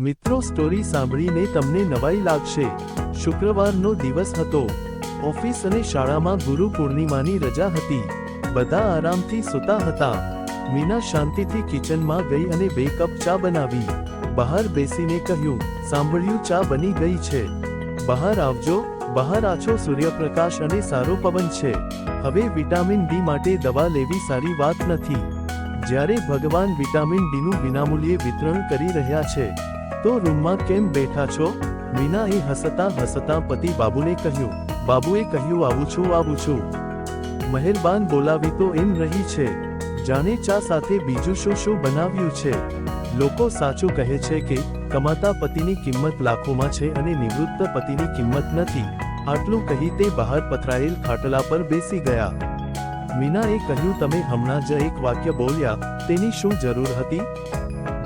મિત્રો સ્ટોરી સાંભળીને તમને નવાઈ લાગશે. શુક્રવારનો દિવસ હતો. ઓફિસ અને શાળામાં ગુરુ પૂર્ણિમાની રજા હતી. બધા આરામથી સૂતા હતા. મીના શાંતિથી કિચનમાં ગઈ અને બે કપ ચા બનાવી. બહાર બેસીને કહ્યું, સાંભળ્યું, ચા બની ગઈ છે. બહાર આવજો. બહાર આછો સૂર્યપ્રકાશ અને સારો પવન છે. હવે વિટામિન ડી માટે દવા લેવી સારી વાત નથી. જ્યારે ભગવાન વિટામિન ડીનું વિનામૂલ્યે વિતરણ કરી રહ્યા છે તો રૂમમાં કેમ બેઠા છો? મીનાએ હસતા હસતા પતિ બાબુને કહ્યું, બાબુએ કહ્યું, આવું છું આવું છું. મહેરબાન બોલાવી તો એમ રહી છે. જાણે ચા સાથે બીજું શું શું બનાવ્યું છે? લોકો સાચું કહે છે કે, કમાતા પતિની કિંમત લાખોમાં છે અને નિવૃત્ત પતિની કિંમત નથી. આટલું કહી તે બહાર પથરાયેલ ખાટલા પર બેસી ગયા. મીનાએ કહ્યું, તમે હમણાં જ એક વાક્ય બોલ્યા, તેની શું જરૂર હતી?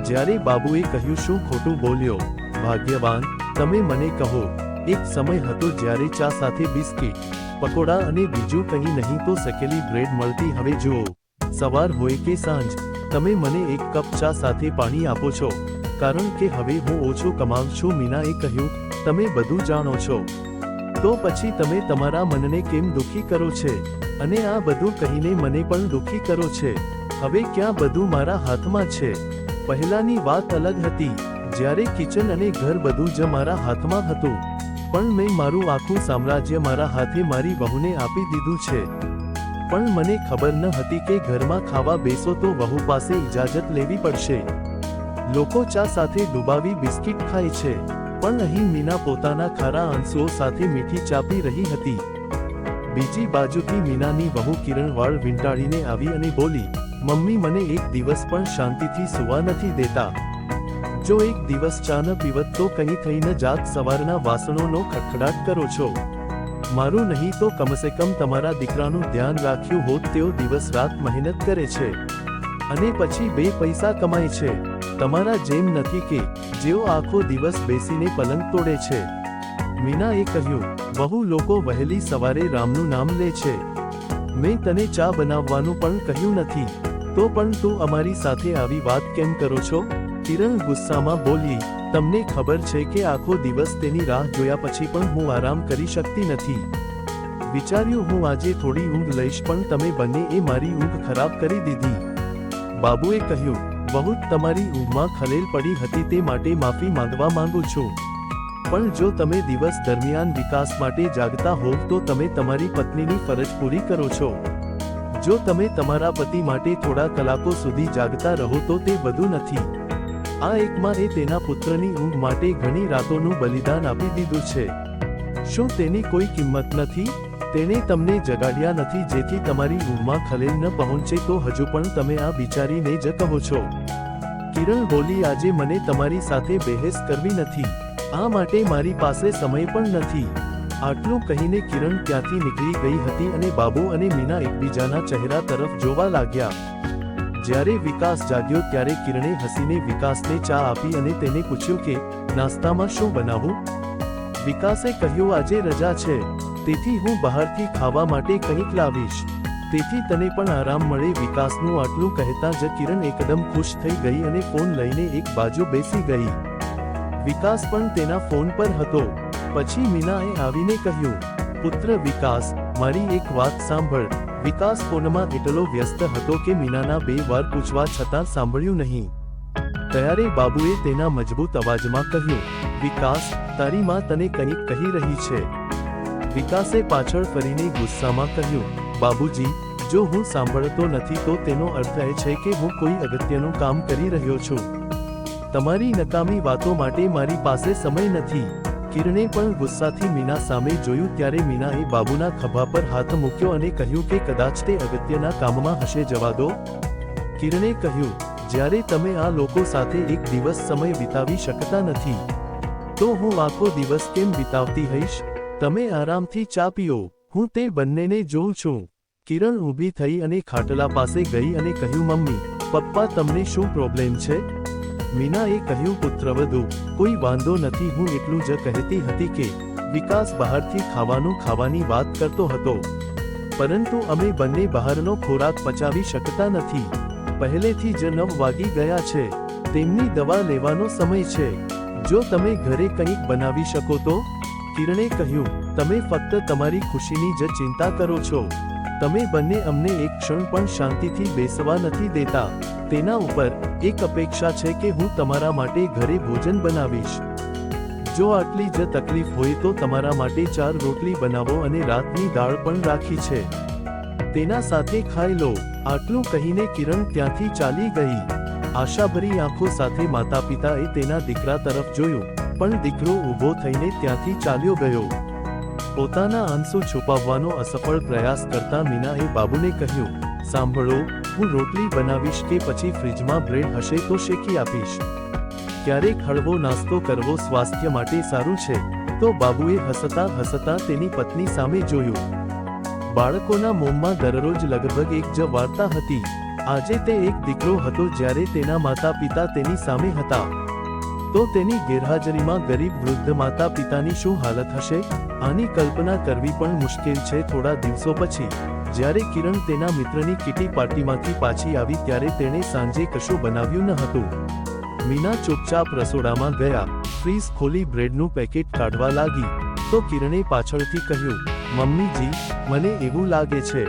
જ્યારે બાબુએ કહ્યું, શું ખોટું બોલ્યો? ભાગ્યવાન, તમે મને કહો. એક સમય હતો જ્યારે ચા સાથે બિસ્કિટ, પકોડા અને બીજું કંઈ નહીં તો સકેલી બ્રેડ મળતી. હવે જુઓ, સવાર હોય કે સાંજ, તમે મને એક કપ ચા સાથે પાણી આપો છો. કારણ કે હવે હું ઓછું કમાઉં છું મીનાએ કહ્યું, તમે બધું જાણો છો. તો પછી તમે તમારા મનને કેમ દુખી કરો છે? અને આ બધું કહીને મને પણ દુખી કરો છે. હવે ક્યાં બધું મારા હાથમાં છે? પહેલાની વાત અલગ હતી. જ્યારે કિચન અને ઘર બધું જ મારા હાથમાં હતું. પણ મેં મારું આખું સામ્રાજ્ય મારા હાથે મારી વહુને આપી દીધું છે. પણ મને ખબર ન હતી કે ઘરમાં ખાવા બેસો તો વહુ પાસે ઇજાજત લેવી પડશે. લોકો ચા સાથે ડુબાવી બિસ્કિટ ખાય છે. પણ અહીં મીના પોતાના ખારા આંસુઓ સાથે મીઠી ચા પી રહી હતી. બીજી બાજુથી મીનાની વહુ કિરણ વાળ વીંટાળીને આવી અને બોલી મમ્મી મને એક દિવસ પણ શાંતિથી સુવા નથી દેતા. જો એક દિવસ ચા ન પીવત તો કંઈ થઈને જાત સવારના વાસણોનો ખખડાટ કરો છો. મારું નહીં તો કમસે કમ તમારા દીકરાનું ધ્યાન રાખ્યું હોત તેઓ દિવસ રાત મહેનત કરે છે. અને પછી બે પૈસા કમાય છે. તમારા જેમ નથી કે, જેઓ આખો દિવસ બેસીને પલંગ તોડે છે. મીનાએ કહ્યું, બહુ લોકો વહેલી સવારે રામનું નામ લે છે. મેં તને ચા બનાવવાનું પણ કહ્યું નથી. તો પણ તું અમારી સાથે આવી વાત કેમ કરો છો? કિરણ ગુસ્સામાં બોલી, તમને ખબર છે કે આખો દિવસ તેની રાહ જોયા પછી પણ હું આરામ કરી શકતી નથી. વિચાર્યું, હું આજે થોડી ઊંઘ લઈશ, પણ તમે બંને એ મારી ઊંઘ ખરાબ કરી દીધી. બાબુએ કહ્યું બહુ તમારી ઊંઘમાં ખલેલ પડી હતી તે માટે માફી માંગવા માંગુ છું. પણ જો તમે દિવસ દરમિયાન વિકાસ માટે જાગતા હોવ તો તમે તમારી પત્નીની ફરજ પૂરી કરો છો. જો તમે તમારા પતિ માટે થોડા કલાકો સુધી જાગતા રહો તો તે બધું નથી. આ એકમાં એ તેના પુત્રની ઊંઘ માટે ઘણી રાતોનું બલિદાન આપી દીધું છે. શું તેની કોઈ કિંમત નથી? તેણે તમને જગાડ્યા નથી જેથી તમારી ઊંઘમાં ખલેલ ન પહોંચે તો હજુ પણ તમે આ વિચારીને જ કહો છો. કિરણ બોલી, આજે મને તમારી સાથે બહેસ કરવી નથી. આ માટે મારી પાસે સમય પણ નથી. આટલું કહીને કિરણ ત્યાંથી નીકળી ગઈ હતી અને બાબુ અને મીના એકબીજાના ચહેરા તરફ જોવા લાગ્યા. જ્યારે વિકાસ જાગ્યો ત્યારે કિરણે હસીને વિકાસને ચા આપી અને તેને પૂછ્યું કે, નાસ્તામાં શું બનાવું? વિકાસે કહ્યું, આજે રજા છે. તેથી હું બહારથી ખાવા માટે કંઈક લાવીશ. તેથી તને પણ આરામ મળે વિકાસનું આટલું કહેતા જ કિરણ એકદમ ખુશ થઈ ગઈ અને ફોન લઈને એક બાજુ બેસી ગઈ. વિકાસ પણ તેના ફોન પર હતો. પછી મીનાએ આવીને કહ્યું, પુત્ર વિકાસ, મારી એક વાત સાંભળ. વિકાસ ફોનમાં એટલો વ્યસ્ત હતો કે મીનાના બે વાર પૂછવા છતાં સાંભળ્યું નહીં. ત્યારે બાબુએ તેના મજબૂત અવાજમાં કહ્યું, વિકાસ, તારી માં તને કંઈક કહી રહી છે. વિકાસે પાછળ ફરીને ગુસ્સામાં કહ્યું, બાબુજી, જો હું સાંભળતો નથી તો તેનો અર્થ એ છે કે હું કોઈ અગત્યનું કામ કરી રહ્યો છું. તમારી નકામી વાતો માટે મારી પાસે સમય નથી. કિરણે પણ ગુસ્સાથી મીના સામે જોયું ત્યારે મીનાએ બાબુના ખભા પર હાથ મૂક્યો અને કહ્યું કે કદાચ તે અગત્યના કામમાં હશે જવા દો. કિરણે કહ્યું, જ્યારે તમે આ લોકો સાથે એક દિવસ સમય વિતાવી શકતા નથી, તો હું આખો દિવસ કેમ વિતાવતી હઈશ તમે આરામથી ચા પીઓ, હું તે બંનેને જોઉં છું. કિરણ ઊભી થઈ અને ખાટલા પાસે ગઈ અને કહ્યું, મમ્મી, પપ્પા, તમને શું પ્રોબ્લેમ છે? મીનાએ કહ્યું, પુત્રવધુ, કોઈ વાંધો નથી, હું એટલું જ કહેતી હતી કે વિકાસ બહારથી ખાવાનું ખાવાની વાત કરતો હતો. પરંતુ અમે બંને બહારનો ખોરાક પચાવી શકતા નથી. પહેલેથી જ નવ વાગી ગયા છે. તેમની દવા લેવાનો સમય છે. જો તમે ઘરે કંઈક બનાવી શકો તો? કિરણે કહ્યું, તમે ફક્ત તમારી ખુશીની જ ચિંતા કરો છો. તમે બંને અમને એક ક્ષણ પણ શાંતિથી બેસવા નથી દેતા. તેના ઉપર એક અપેક્ષા છે કે હું તમારા માટે ઘરે ભોજન બનાવીશ. જો આટલી જ તકલીફ હોય તો તમારા માટે ચાર રોટલી બનાવો અને રાતની દાળ પણ રાખી છે. તેના સાથે ખાઈ લો. આટલું કહીને કિરણ ત્યાંથી ચાલી ગઈ. આશાભરી આંખો સાથે માતા પિતાએ તેના દીકરા તરફ જોયું, પણ દીકરો ઊભો થઈને ત્યાંથી ચાલ્યો ગયો. પોતાના આંસુ છુપાવવાનો અસફળ પ્રયાસ કરતા મીનાએ બાબુને કહ્યું, સાંભળો હું રોટલી બનાવીશ કે પછી ફ્રીજમાં બ્રેડ હશે તો શેકી આપીશ. ક્યારેક હળવો નાસ્તો કરવો સ્વાસ્થ્ય માટે સારું છે. તો બાબુએ હસતા હસતા તેની પત્ની સામે જોયું. બાળકોના મોંમાં દરરોજ લગભગ એક જ વાર્તા હતી. આજે તે એક દીકરો હતો જ્યારે તેના માતા પિતા તેની સામે હતા. તો તેની ગેરહાજરીમાં ગરીબ વૃદ્ધ માતા પિતાની શું હાલત હશે? આની કલ્પના કરવી પણ મુશ્કેલ છે થોડા દિવસો પછી. જ્યારે કિરણ તેના મિત્રની કિટી પાર્ટીમાંથી પાછી આવી ત્યારે તેણે સાંજે કશું બનાવ્યું ન હતું. મીના ચૂપચાપ રસોડામાં ગયા. ફ્રીઝ ખોલી બ્રેડનું પેકેટ કાઢવા લાગી. તો કિરણે પાછળથી કહ્યું, મમ્મીજી, મને એવું લાગે છે.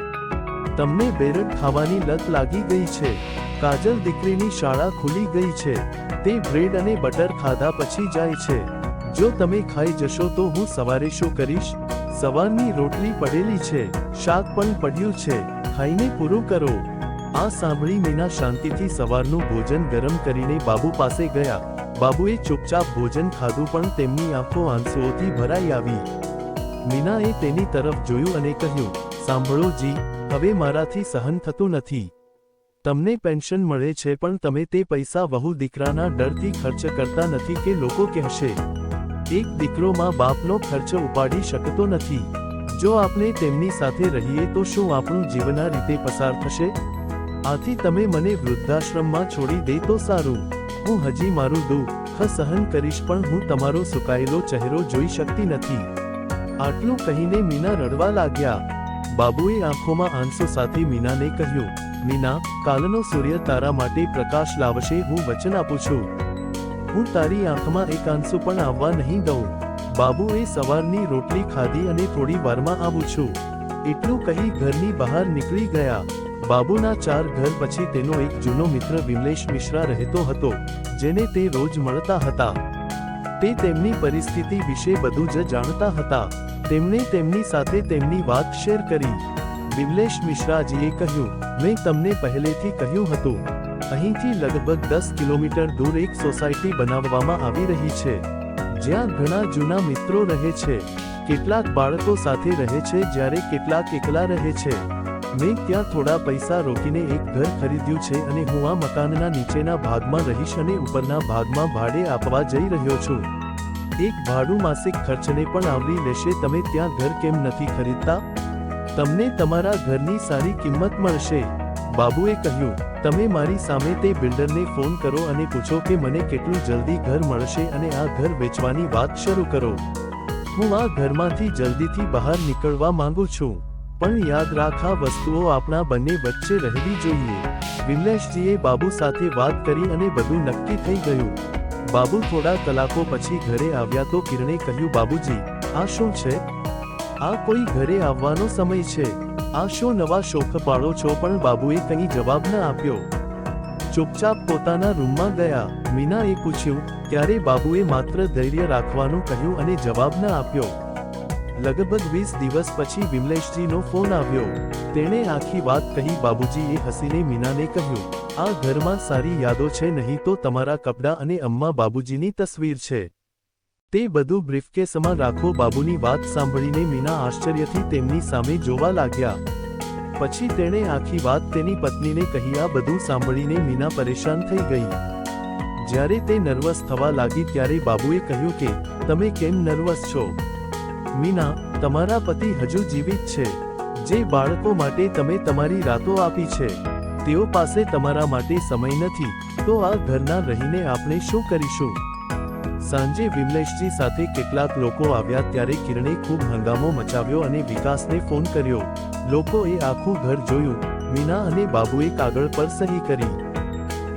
તમને બેરડ ખાવાની લત લાગી ગઈ છે. કાજલ દીકરીની શાળા ખુલી ગઈ છે. તે બ્રેડ અને બટર ખાધા પછી જાય છે. જો તમે ખાઈ જશો તો હું સવારે શું કરીશ? સવારની રોટલી પડેલી છે. શાક પણ પડ્યું છે. ખાઈને પૂરું કરો. આ સાંભળી મીના શાંતિથી સવારનું ભોજન ગરમ કરીને બાબુ પાસે ગયા. બાબુએ ચૂપચાપ ભોજન ખાધું પણ તેમની આંખો આંસુઓથી ભરાઈ આવી. મીનાએ તેની તરફ જોયું અને કહ્યું, સાંભળો જી, હવે મારાથી સહન થતું નથી. તમને પેન્શન મળે છે પણ તમે તે પૈસા વહુ દીકરાના ડરથી ખર્ચ કરતા નથી કે લોકો કહેશે. એક દીકરો માં બાપનો ખર્ચ ઉપાડી શકતો નથી. જો આપણે તેમની સાથે રહીએ તો શું આપણું જીવન આ રીતે પસાર થશે? આથી તમે મને વૃદ્ધાશ્રમમાં છોડી દે તો સારું. હું હજી મારું દુઃખ સહન કરીશ પણ હું તમારો સુકાયેલો ચહેરો જોઈ શકતી નથી. આટલું કહીને મીના રડવા લાગ્યા. બાબુએ આંખોમાં આંસુ સાથે મીનાને કહ્યું, મીના, કાલનો સૂર્ય તારા માટે પ્રકાશ લાવશે, હું વચન આપું છું. હું તારી આંખમાં એક આંસુ પણ આવવા નહીં દઉં. બાબુએ સવારની રોટલી ખાધી અને થોડી વારમાં આવું છું. એટલું કહી ઘરની બહાર નીકળી ગયા. બાબુના ચાર ઘર પછી તેનો એક જૂનો મિત્ર વિમલેશ મિશ્રા રહેતો હતો, જેને તે રોજ મળતા હતા. તે તેમની પરિસ્થિતિ વિશે બધું જ જાણતા હતા. તેમણે તેમની સાથે તેમની વાત શેર કરી. વિમલેશ મિશ્રાજીએ કહ્યું, મેં તમને પહેલેથી કહ્યું હતું. અહીંથી લગભગ દસ કિલોમીટર દૂર એક સોસાયટી બનાવવામાં આવી રહી છે. જ્યાં ઘણા જૂના મિત્રો રહે છે. કેટલાક બાળકો સાથે રહે છે જ્યારે કેટલાક એકલા રહે છે. મેં ત્યાં થોડા પૈસા રોકીને એક ઘર ખરીદ્યું છે અને હું આ મકાનના નીચેના ભાગમાં રહીશ અને ઉપરના ભાગમાં ભાડે આપવા જઈ રહ્યો છું. એક ભાડું માસિક ખર્ચને પણ આવરી લેશે, તમે ત્યાં ઘર કેમ નથી ખરીદતા? તમને તમારા ઘરની સારી કિંમત મળશે. બાબુએ કહ્યું, તમે મારી સામે તે બિલ્ડરને ફોન કરો અને પૂછો કે મને કેટલું જલ્દી ઘર મળશે અને આ ઘર વેચવાની વાત શરૂ કરો. હું આ ઘરમાંથી જલ્દીથી બહાર નીકળવા માંગુ છું. પણ યાદ રાખ, આ વસ્તુઓ આપણા બંને વચ્ચે રહેવી જોઈએ. વિમલેશજીએ બાબુ સાથે વાત કરી અને બધું નક્કી થઈ ગયું. બાબુ થોડા કલાકો પછી ઘરે આવ્યા તો કિરણે કહ્યું, બાબુજી, આ શું છે? આ કોઈ ઘરે આવવાનો સમય છે. આ શું નવા શોખ પાડો છો પણ બાબુએ કંઈ જવાબ ન આપ્યો. ચૂપચાપ પોતાના રૂમમાં ગયા. મીનાએ પૂછ્યું ત્યારે બાબુએ માત્ર ધૈર્ય રાખવાનું કહ્યું અને જવાબ ન આપ્યો? લગભગ વીસ દિવસ પછી વિમલેશજીનો ફોન આવ્યો. તેણે આખી વાત કહી બાબુજીએ હસીને મીનાને કહ્યું, આ ઘરમાં સારી યાદો છે, નહીં તો તમારા કપડાં અને અમ્મા બાબુજીની તસવીર છે. તે બધું બ્રીફકેસમાં રાખો બાબુની વાત સાંભળીને મીના આશ્ચર્યથી તેમની સામે જોવા લાગ્યા. પછી તેણે આખી વાત તેની પત્નીને કહી, આ બધું સાંભળીને મીના પરેશાન થઈ ગઈ. જ્યારે તે નર્વસ થવા લાગી ત્યારે બાબુએ કહ્યું કે, તમે કેમ નર્વસ છો? મીના, તમારા પતિ હજુ જીવિત છે. જે બાળકો માટે તમે તમારી રાતો આપી છે, તેઓ પાસે તમારા માટે સમય નથી. તો આ ઘરના રહીને આપણે શું કરીશું? સાંજે વિમલેશજી સાથે કેટલાક લોકો આવ્યા ત્યારે કિરણે ખૂબ હંગામો મચાવ્યો અને વિકાસને ફોન કર્યો. લોકોએ આખું ઘર જોયું. મીના અને બાબુએ કાગળ પર સહી કરી.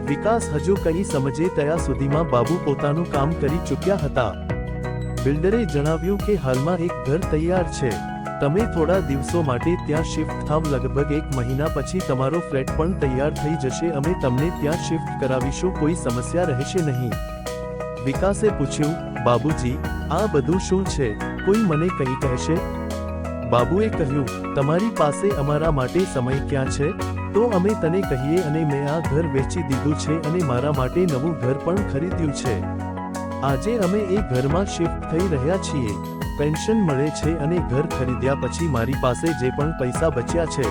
વિકાસ હજુ કંઈ સમજે ત્યાં સુધીમાં બાબુ પોતાનું કામ કરી ચૂક્યા હતા. બિલ્ડરે જણાવ્યું કે હાલમાં એક ઘર તૈયાર છે. તમે થોડા દિવસો માટે ત્યાં શિફ્ટ થાવ. લગભગ એક મહિના પછી તમારો ફ્લેટ પણ તૈયાર થઈ જશે. અમે તમને ત્યાં શિફ્ટ કરાવીશું. કોઈ સમસ્યા રહેશે નહીં. વિકાસે પૂછ્યું, બાબુજી, આ બધું શું છે? કોઈ મને કંઈ કહેશે? બાબુએ કહ્યું, તમારી પાસે અમારા માટે સમય ક્યાં છે? તો અમે તને કહીએ અને મેં આ ઘર વેચી દીધું છે અને મારા માટે નવું ઘર પણ ખરીદ્યું છે. આજે અમે એ ઘરમાં શિફ્ટ થઈ રહ્યા છીએ. પેન્શન મળે છે અને ઘર ખરીદ્યા પછી મારી પાસે જે પણ પૈસા બચ્યા છે,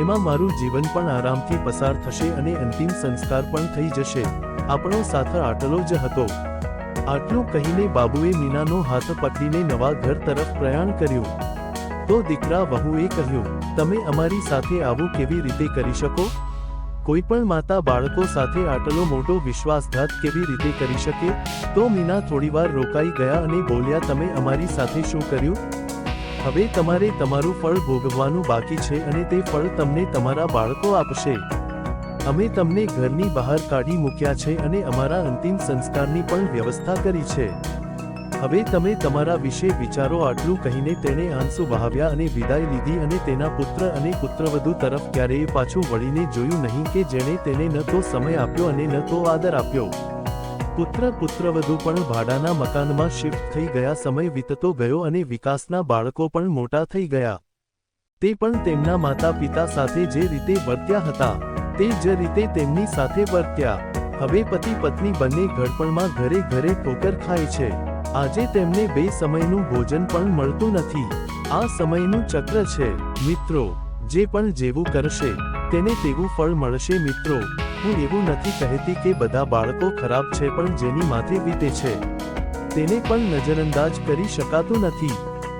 એમાં મારું જીવન પણ આરામથી પસાર થશે અને અંતિમ સંસ્કાર પણ થઈ જશે. આપણો સાથ આટલો જ હતો. આટલું કહીને બાબુએ મીનાનો હાથ પકડીને નવા ઘર તરફ પ્રયાણ કર્યું. તો દીકરા વહુએ કહ્યું, તમે અમારી સાથે આવું કેવી રીતે કરી શકો? કોઈ પણ માતા બાળકો સાથે આટલો મોટો વિશ્વાસઘાત કેવી રીતે કરી શકે? તો મીના થોડીવાર રોકાઈ ગયા અને બોલ્યા, તમે અમારી સાથે શું કર્યું? હવે તમારે તમારું ફળ ભોગવવાનું બાકી છે અને તે ફળ તમને તમારા બાળકો આપશે. અમે તમને ઘરની બહાર કાઢી મૂક્યા છે અને અમારા અંતિમ સંસ્કારની પણ વ્યવસ્થા કરી છે. હવે તમે તમારા વિશે વિચારો આટલું કહીને તેણે આંસુ વહાવ્યા અને વિદાય લીધી અને તેના પુત્ર અને પુત્રવધુ તરફ ક્યારેય પાછું વળીને જોયું નહીં કે જેણે તેને ન તો સમય આપ્યો અને ન તો આદર આપ્યો. પુત્ર પુત્રવધુ પણ ભાડાના મકાનમાં શિફ્ટ થઈ ગયા સમય વીતતો ગયો અને વિકાસના બાળકો પણ મોટા થઈ ગયા. તે પણ તેમના માતા પિતા સાથે જે રીતે વર્ત્યા હતા. તે જ રીતે તેમની સાથે વર્ત્યા. હવે પતિ પત્ની બંને ઘડપણમાં ઘરે ઘરે ઠોકર ખાય છે. આજે તેમને બે સમયનું ભોજન પણ મળતું નથી. આ સમયનું ચક્ર છે, મિત્રો. જે પણ જેવું કરશે, તેને તેવું ફળ મળશે, મિત્રો. હું એવું નથી કહેતી કે બધા બાળકો ખરાબ છે, પણ જેની માથે વીતે છે. તેને પણ નજરઅંદાજ કરી શકાતું નથી.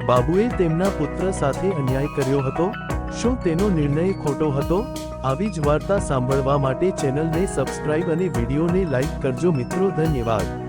બાબુએ તેમના પુત્ર સાથે અન્યાય કર્યો હતો? શું તેનો નિર્ણય ખોટો હતો? આવી જ વાર્તા સાંભળવા માટે ચેનલને સબસ્ક્રાઇબ અને વિડીયોને લાઇક કરજો મિત્રો ધન્યવાદ.